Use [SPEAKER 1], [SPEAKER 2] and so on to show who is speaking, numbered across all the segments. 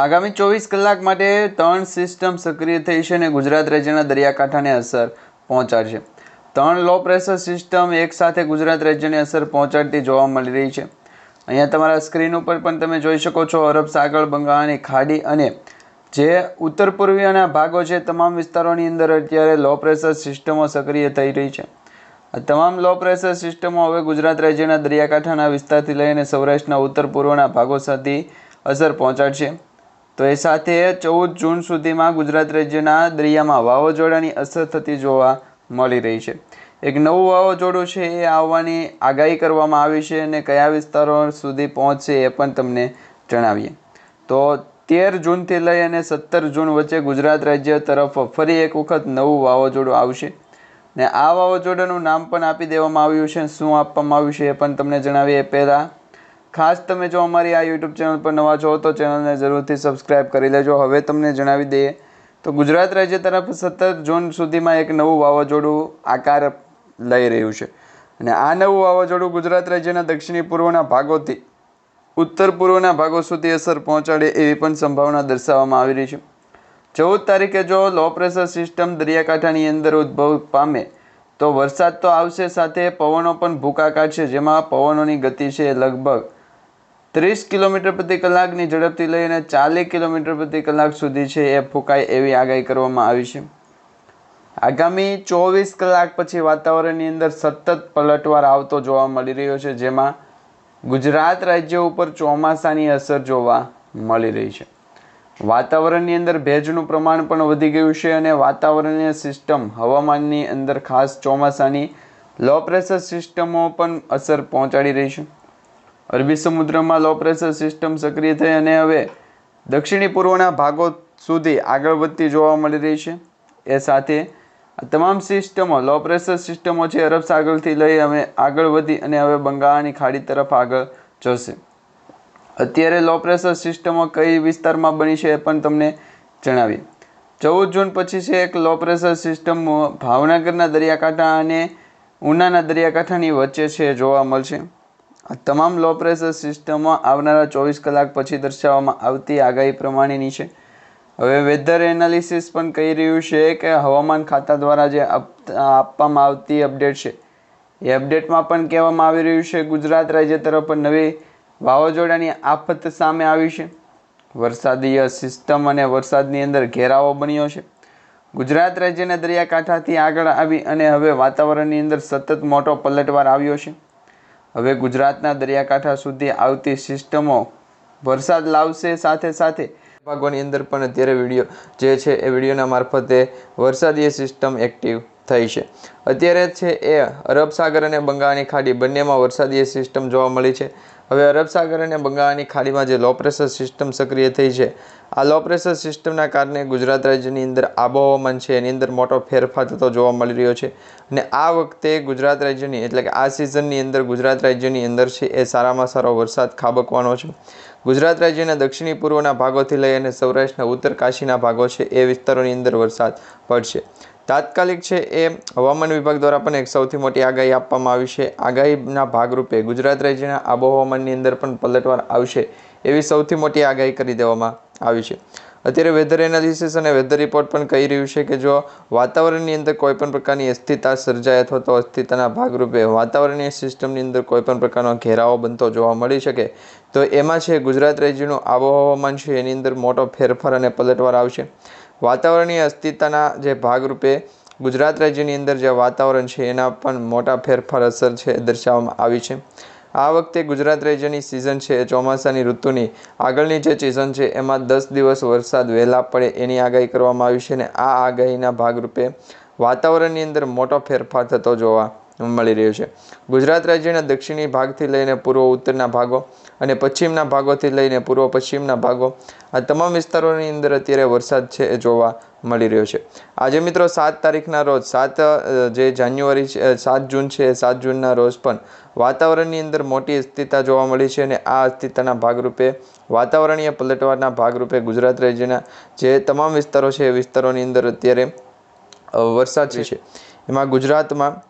[SPEAKER 1] આગામી ચોવીસ કલાક માટે ત્રણ સિસ્ટમ સક્રિય થઈ છે અને ગુજરાત રાજ્યના દરિયાકાંઠાને અસર પહોંચાડશે. ત્રણ લો પ્રેશર સિસ્ટમ એકસાથે ગુજરાત રાજ્યને અસર પહોંચાડતી જોવા મળી રહી છે. અહીંયા તમારા સ્ક્રીન ઉપર પણ તમે જોઈ શકો છો અરબ સાગર, બંગાળની ખાડી અને જે ઉત્તર પૂર્વીયના ભાગો છે, તમામ વિસ્તારોની અંદર અત્યારે લો પ્રેશર સિસ્ટમો સક્રિય થઈ રહી છે. તમામ લો પ્રેશર સિસ્ટમો હવે ગુજરાત રાજ્યના દરિયાકાંઠાના વિસ્તારથી લઈને સૌરાષ્ટ્રના ઉત્તર પૂર્વના ભાગો સાથે અસર પહોંચાડશે. તો એ સાથે ચૌદ જૂન સુધીમાં ગુજરાત રાજ્યના દરિયામાં વાવાઝોડાની અસર થતી જોવા મળી રહી છે. એક નવું વાવાઝોડું છે એ આવવાની આગાહી કરવામાં આવી છે અને કયા વિસ્તારો સુધી પહોંચશે એ પણ તમને જણાવીએ. તો તેર જૂનથી લઈ અને સત્તર જૂન વચ્ચે ગુજરાત રાજ્ય તરફ ફરી એક વખત નવું વાવાઝોડું આવશે. ને આ વાવાઝોડાનું નામ પણ આપી દેવામાં આવ્યું છે શું આપવામાં આવ્યું છે એ પણ તમને જણાવીએ પહેલાં. ખાસ તમે જો અમારી આ યુટ્યુબ ચેનલ પર નવા છો તો ચેનલને જરૂરથી સબસ્ક્રાઇબ કરી લેજો. હવે તમને જણાવી દઈએ તો ગુજરાત રાજ્ય તરફ સત્તર જૂન સુધીમાં એક નવું વાવાઝોડું આકાર લઈ રહ્યું છે. અને આ નવું વાવાઝોડું ગુજરાત રાજ્યના દક્ષિણી પૂર્વના ભાગોથી ઉત્તર પૂર્વના ભાગો સુધી અસર પહોંચાડે એવી પણ સંભાવના દર્શાવવામાં આવી રહી છે. ચૌદ તારીખે જો લો પ્રેશર સિસ્ટમ દરિયાકાંઠાની અંદર ઉદ્ભવ પામે તો વરસાદ તો આવશે સાથે પવનો પણ ભૂકા કાઢશે, જેમાં પવનોની ગતિ છે લગભગ ત્રીસ કિલોમીટર પ્રતિ કલાકની ઝડપથી લઈને ચાલીસ કિલોમીટર પ્રતિ કલાક સુધી છે એ ફૂંકાય એવી આગાહી કરવામાં આવી છે. આગામી ચોવીસ કલાક પછી વાતાવરણની અંદર સતત પલટવાર આવતો જોવા મળી રહ્યો છે, જેમાં ગુજરાત રાજ્ય ઉપર ચોમાસાની અસર જોવા મળી રહી છે. વાતાવરણની અંદર ભેજનું પ્રમાણ પણ વધી ગયું છે અને વાતાવરણીય સિસ્ટમ હવામાનની અંદર ખાસ ચોમાસાની લો પ્રેશર સિસ્ટમો પણ અસર પહોંચાડી રહી છે. અરબી સમુદ્રમાં લો પ્રેશર સિસ્ટમ સક્રિય થઈ અને હવે દક્ષિણી પૂર્વના ભાગો સુધી આગળ વધતી જોવા મળી રહી છે. એ સાથે તમામ સિસ્ટમો લો પ્રેશર સિસ્ટમો છે અરબ સાગરથી લઈ હવે આગળ વધી અને હવે બંગાળની ખાડી તરફ આગળ જશે. અત્યારે લો પ્રેશર સિસ્ટમો કઈ વિસ્તારમાં બની છે એ પણ તમને જણાવીએ. ચૌદ જૂન પછી છે એક લો પ્રેશર સિસ્ટમ ભાવનગરના દરિયાકાંઠા અને ઉનાના દરિયાકાંઠાની વચ્ચે છે જોવા મળશે. આ તમામ લો પ્રેશર સિસ્ટમમાં આવનારા ચોવીસ કલાક પછી દર્શાવવામાં આવતી આગાહી પ્રમાણેની છે. હવે વેધર એનાલિસિસ પણ કહી રહ્યું છે કે હવામાન ખાતા દ્વારા જે આપવામાં આવતી અપડેટ છે. એ અપડેટમાં પણ કહેવામાં આવી રહ્યું છે, ગુજરાત રાજ્ય તરફ નવી વાવાઝોડાની આફત સામે આવી છે. વરસાદીય સિસ્ટમ અને વરસાદની અંદર ઘેરાવો બન્યો છે. ગુજરાત રાજ્યના દરિયાકાંઠાથી આગળ આવી અને હવે વાતાવરણની અંદર સતત મોટો પલટવાર આવ્યો છે. હવે ગુજરાતના દરિયાકાંઠા સુધી આવતી સિસ્ટમો વરસાદ લાવશે સાથે સાથે. ભાગોની અંદર પણ અત્યારે વીડિયો જે છે એ વિડીયોના મારફતે વરસાદીય સિસ્ટમ એક્ટિવ થઈ છે. અત્યારે છે એ અરબ સાગર અને બંગાળની ખાડી બંનેમાં વરસાદીય સિસ્ટમ જોવા મળી છે. હવે અરબ સાગર અને બંગાળની ખાડીમાં જે લો પ્રેશર સિસ્ટમ સક્રિય થઈ છે, આ લો પ્રેશર સિસ્ટમના કારણે ગુજરાત રાજ્યની અંદર આબોહવામાન છે, એની અંદર મોટો ફેરફાર થતો જોવા મળી રહ્યો છે અને આ વખતે ગુજરાત રાજ્યની, એટલે કે આ સિઝનની અંદર ગુજરાત રાજ્યની અંદર છે એ સારામાં સારો વરસાદ ખાબકવાનો છે. ગુજરાત રાજ્યના દક્ષિણી પૂર્વના ભાગોથી લઈ અને સૌરાષ્ટ્રના ઉત્તર કાશીના ભાગો છે એ વિસ્તારોની અંદર વરસાદ પડશે. તાત્કાલિક છે એ હવામાન વિભાગ દ્વારા પણ એક સૌથી મોટી આગાહી આપવામાં આવી છે. આગાહીના ભાગરૂપે ગુજરાત રાજ્યના આબોહવામાનની અંદર પણ પલટવાર આવશે એવી સૌથી મોટી આગાહી કરી દેવામાં આવી છે. અત્યારે વેધર એનાલિસિસ અને વેધર રિપોર્ટ પણ કહી રહ્યું છે કે જો વાતાવરણની અંદર કોઈપણ પ્રકારની અસ્થિરતા સર્જાય અથવા તો અસ્થિરતાના ભાગરૂપે વાતાવરણીય સિસ્ટમની અંદર કોઈ પણ પ્રકારનો ઘેરાવો બનતો જોવા મળી શકે, તો એમાં છે ગુજરાત રાજ્યનું આબોહવામાન છે એની અંદર મોટો ફેરફાર અને પલટવાર આવશે. વાતાવરણીય અસ્થિરતાના જે ભાગરૂપે ગુજરાત રાજ્યની અંદર જે વાતાવરણ છે, એના પણ મોટા ફેરફાર અસર છે, દર્શાવવામાં આવી છે. આ વખતે ગુજરાત રાજ્યની સિઝન છે ચોમાસાની ઋતુની આગળની જે સિઝન છે, એમાં દસ દિવસ વરસાદ વહેલા પડે એની આગાહી કરવામાં આવી છે અને આ આગાહીના ભાગરૂપે વાતાવરણની અંદર મોટો ફેરફાર થતો જોવા મળી રહ્યું છે. ગુજરાત રાજ્યના દક્ષિણી ભાગથી લઈને પૂર્વ ઉત્તરના ભાગો અને પશ્ચિમના ભાગોથી લઈને પૂર્વ પશ્ચિમના ભાગો, આ તમામ વિસ્તારોની અંદર અત્યારે વરસાદ છે એ જોવા મળી રહ્યો છે. આજે મિત્રો સાત તારીખના રોજ, સાત જે જાન્યુઆરી છે સાત જૂન છે સાત જૂનના રોજ પણ વાતાવરણની અંદર મોટી અસ્થિરતા જોવા મળી છે અને આ અસ્થિરતાના ભાગરૂપે, વાતાવરણીય પલટવારના ભાગરૂપે ગુજરાત રાજ્યના જે તમામ વિસ્તારો છે એ વિસ્તારોની અંદર અત્યારે વરસાદ છે. એમાં ગુજરાતમાં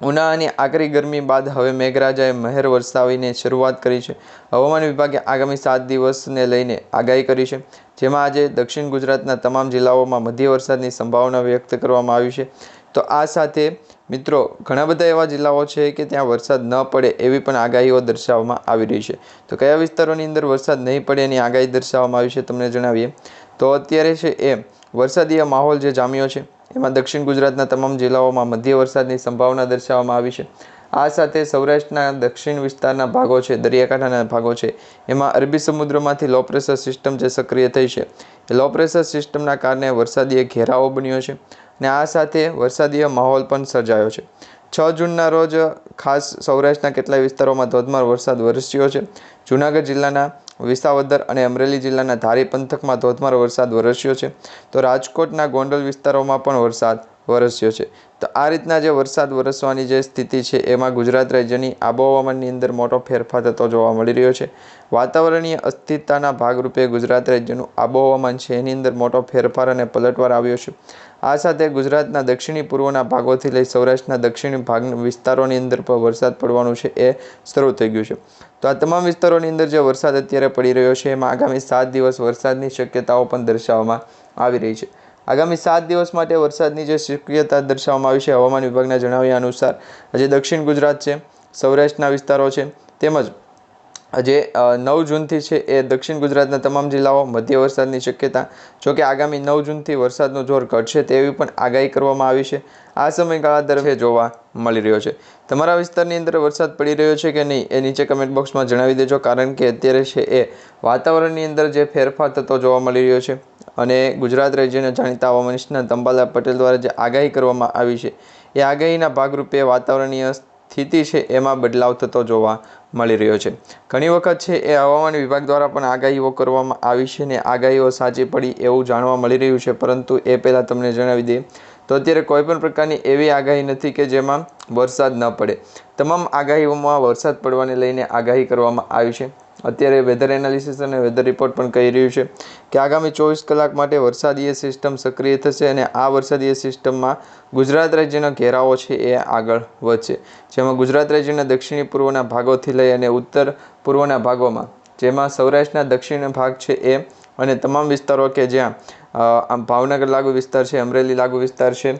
[SPEAKER 1] ઉનાળાની આકરી ગરમી બાદ હવે મેઘરાજાએ મહેર વરસાવીને શરૂઆત કરી છે. હવામાન વિભાગે આગામી સાત દિવસને લઈને આગાહી કરી છે, જેમાં આજે દક્ષિણ ગુજરાતના તમામ જિલ્લાઓમાં મધ્ય વરસાદની સંભાવના વ્યક્ત કરવામાં આવી છે. તો આ સાથે મિત્રો, ઘણા બધા એવા જિલ્લાઓ છે કે ત્યાં વરસાદ ન પડે એવી પણ આગાહીઓ દર્શાવવામાં આવી રહી છે. તો કયા વિસ્તારોની અંદર વરસાદ નહીં પડે એની આગાહી દર્શાવવામાં આવી છે, તમને જણાવીએ. તો અત્યારે છે એ વરસાદીય માહોલ જે જામ્યો છે એમાં દક્ષિણ ગુજરાતના તમામ જિલ્લાઓમાં મધ્ય વરસાદની સંભાવના દર્શાવવામાં આવી છે. આ સાથે સૌરાષ્ટ્રના દક્ષિણ વિસ્તારના ભાગો છે, દરિયાકાંઠાના ભાગો છે. એમાં અરબી સમુદ્રમાંથી લો પ્રેશર સિસ્ટમ જે સક્રિય થઈ છે. લો પ્રેશર સિસ્ટમના કારણે વરસાદીય ઘેરાવો બન્યો છે અને આ સાથે વરસાદીય માહોલ પણ સર્જાયો છે. છ જૂનના રોજ ખાસ સૌરાષ્ટ્રના કેટલાય વિસ્તારોમાં ધોધમાર વરસાદ વરસ્યો છે. જૂનાગઢ જિલ્લાના વિસાવદર અને અમરેલી જિલ્લાના ધારી પંથકમાં ધોધમાર વરસાદ વરસ્યો છે. તો રાજકોટના ગોંડલ વિસ્તારોમાં પણ વરસાદ વરસ્યો છે. તો આ રીતના જે વરસાદ વરસવાની જે સ્થિતિ છે, એમાં ગુજરાત રાજ્યની આબોહવામાનની અંદર મોટો ફેરફાર થતો જોવા મળી રહ્યો છે. વાતાવરણીય અસ્થિરતાના ભાગરૂપે ગુજરાત રાજ્યનું આબોહવામાન છે, એની અંદર મોટો ફેરફાર અને પલટવાર આવ્યો છે. આ સાથે ગુજરાતના દક્ષિણી પૂર્વના ભાગોથી લઈ સૌરાષ્ટ્રના દક્ષિણી ભાગ વિસ્તારોની અંદર પણ વરસાદ પડવાનું છે, એ શરૂ થઈ ગયું છે. તો આ તમામ વિસ્તારોની અંદર જે વરસાદ અત્યારે પડી રહ્યો છે, એમાં આગામી સાત દિવસ વરસાદની શક્યતાઓ પણ દર્શાવવામાં આવી રહી છે. આગામી સાત દિવસ માટે વરસાદની જે શક્યતા દર્શાવવામાં આવી છે, હવામાન વિભાગના જણાવ્યા અનુસાર આજે દક્ષિણ ગુજરાત છે, સૌરાષ્ટ્રના વિસ્તારો છે, તેમજ જે નવ જૂનથી છે એ દક્ષિણ ગુજરાતના તમામ જિલ્લાઓ મધ્ય વરસાદની શક્યતા જોકે આગામી નવ જૂનથી વરસાદનો જોર ઘટશે તેવી પણ આગાહી કરવામાં આવી છે. આ સમયગાળા દરમિયાન જોવા મળી રહ્યો છે. તમારા વિસ્તારની અંદર વરસાદ પડી રહ્યો છે કે નહીં એ નીચે કમેન્ટ બોક્સમાં જણાવી દેજો, કારણ કે અત્યારે છે એ વાતાવરણની અંદર જે ફેરફાર થતો જોવા મળી રહ્યો છે. અને ગુજરાત રાજ્યના જાણીતા હવામાન નિષ્ણાત અંબાલાલ પટેલ દ્વારા જે આગાહી કરવામાં આવી છે, એ આગાહીના ભાગરૂપે વાતાવરણીય સ્થિતિ છે એમાં બદલાવ થતો જોવા મળી રહ્યો છે. ઘણી વખત છે એ હવામાન વિભાગ દ્વારા પણ આગાહીઓ કરવામાં આવી છે ને આગાહીઓ સાચી પડી એવું જાણવા મળી રહ્યું છે, પરંતુ એ પહેલાં તમને જણાવી દઈએ તો અત્યારે કોઈપણ પ્રકારની એવી આગાહી નથી કે જેમાં વરસાદ ન પડે. તમામ આગાહીઓમાં વરસાદ પડવાને લઈને આગાહી કરવામાં આવી છે. અત્યારે વેધર એનાલિસિસ અને વેધર રિપોર્ટ પણ કહી રહ્યું છે કે આગામી ચોવીસ કલાક માટે વરસાદીય સિસ્ટમ સક્રિય થશે અને આ વરસાદીય સિસ્ટમમાં ગુજરાત રાજ્યના ઘેરાવો છે એ આગળ વધશે. જેમાં ગુજરાત રાજ્યના દક્ષિણી પૂર્વના ભાગોથી લઈ અને ઉત્તર પૂર્વના ભાગોમાં, જેમાં સૌરાષ્ટ્રના દક્ષિણ ભાગ છે એ અને તમામ વિસ્તારો કે જ્યાં આમ ભાવનગર લાગુ વિસ્તાર છે, અમરેલી લાગુ વિસ્તાર છે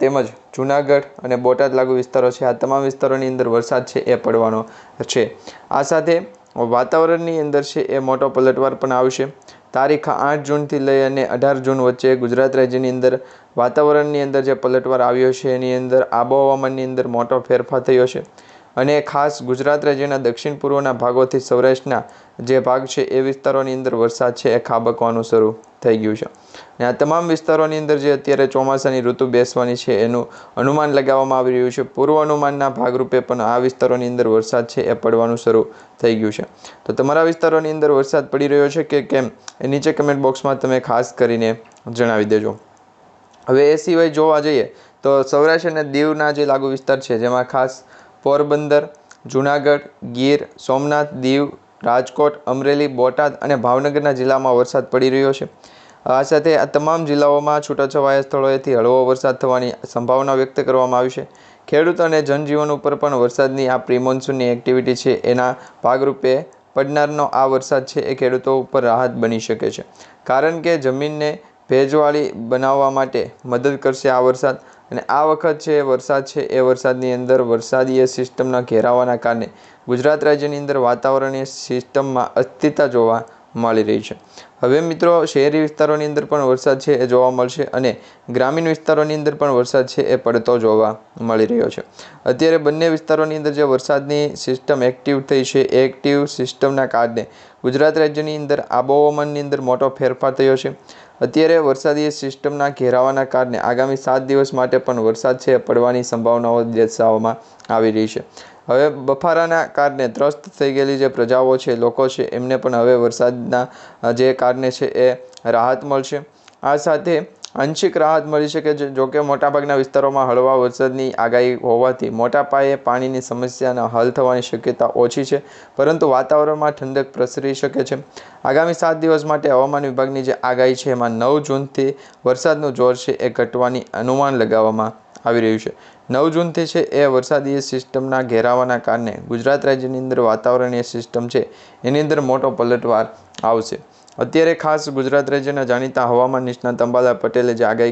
[SPEAKER 1] તેમજ જૂનાગઢ અને બોટાદ લાગુ વિસ્તારો છે, આ તમામ વિસ્તારોની અંદર વરસાદ છે એ પડવાનો છે. આ સાથે વાતાવરણની અંદર છે એ મોટો પલટવાર પણ આવશે. તારીખ આઠ જૂનથી લઈ અને અઢાર જૂન વચ્ચે ગુજરાત રાજ્યની અંદર વાતાવરણની અંદર જે પલટવાર આવ્યો છે, એની અંદર આબોહવામાનની અંદર મોટો ફેરફાર થયો છે. અને ખાસ ગુજરાત રાજ્યના દક્ષિણ પૂર્વના ભાગોથી સૌરાષ્ટ્રના જે ભાગ છે, એ વિસ્તારોની અંદર વરસાદ છે, એ ખાબકવાનું શરૂ થઈ ગયું છે. અને આ તમામ વિસ્તારોની અંદર જે અત્યારે ચોમાસાની ઋતુ બેસવાની છે, એનું અનુમાન લગાવવામાં આવી રહ્યું છે. પૂર્વ અનુમાનના ભાગરૂપે પણ આ વિસ્તારોની અંદર વરસાદ છે, એ પડવાનું શરૂ થઈ ગયું છે. તો તમારા વિસ્તારોની અંદર વરસાદ પડી રહ્યો છે કે કેમ, એ નીચે કમેન્ટ બોક્સમાં તમે ખાસ કરીને જણાવી દેજો. હવે એ સિવાય જોવા જઈએ તો સૌરાષ્ટ્ર અને દીવના જે લાગુ વિસ્તાર છે, જેમાં ખાસ પોરબંદર, જુનાગઢ, ગીર, સોમનાથ, દીવ, રાજકોટ, અમરેલી, બોટાદ અને ભાવનગરના જિલ્લામાં વરસાદ પડી રહ્યો છે. આ સાથે આ તમામ જિલ્લાઓમાં છૂટાછવાયા સ્થળોએથી હળવો વરસાદ થવાની સંભાવના વ્યક્ત કરવામાં આવી છે. ખેડૂત અને જનજીવન ઉપર પણ વરસાદની આ પ્રી એક્ટિવિટી છે એના ભાગરૂપે પડનારનો આ વરસાદ છે એ ખેડૂતો ઉપર રાહત બની શકે છે. કારણ કે જમીનને ભેજવાળી બનાવવા માટે મદદ કરશે આ વરસાદ. અને આ વખત છે વરસાદ છે, એ વરસાદની અંદર વરસાદીય સિસ્ટમના ઘેરાવાના કારણે ગુજરાત રાજ્યની અંદર વાતાવરણીય સિસ્ટમમાં અસ્થિરતા જોવા મળી રહી છે. હવે મિત્રો, શહેરી વિસ્તારોની અંદર પણ વરસાદ છે એ જોવા મળશે અને ગ્રામીણ વિસ્તારોની અંદર પણ વરસાદ છે એ પડતો જોવા મળી રહ્યો છે. અત્યારે બંને વિસ્તારોની અંદર જે વરસાદની સિસ્ટમ એક્ટિવ થઈ છે, એ એક્ટિવ સિસ્ટમના કારણે ગુજરાત રાજ્યની અંદર આબોહવામાનની અંદર મોટો ફેરફાર થયો છે. અત્યારે વરસાદી સિસ્ટમના ઘેરાવાના કારણે આગામી સાત દિવસ માટે પણ વરસાદ છે પડવાની સંભાવનાઓ દર્શાવવામાં આવી રહી છે. હવે બફારાના કારણે ત્રસ્ત થઈ ગયેલી જે પ્રજાઓ છે, લોકો છે, એમને પણ હવે વરસાદના જે કારણે છે એ રાહત મળશે. આ સાથે આંશિક રાહત મળી શકે છે જોકે મોટાભાગના વિસ્તારોમાં હળવા વરસાદની આગાહી હોવાથી મોટા પાયે પાણીની સમસ્યાના હલ થવાની શક્યતા ઓછી છે, પરંતુ વાતાવરણમાં ઠંડક પ્રસરી શકે છે. આગામી સાત દિવસ માટે હવામાન વિભાગની જે આગાહી છે, એમાં નવ જૂનથી વરસાદનું જોર છે એ ઘટવાની અનુમાન લગાવવામાં આવી રહ્યું છે. નવ જૂનથી છે, એ વરસાદીય સિસ્ટમના ઘેરાવાના કારણે ગુજરાત રાજ્યની અંદર વાતાવરણીય સિસ્ટમ છે, એની અંદર મોટો પલટવાર આવશે. અત્યારે ખાસ ગુજરાત રાજ્યના જાણીતા હવામાન નિષ્ણાત અંબાલા પટેલે જે આગાહી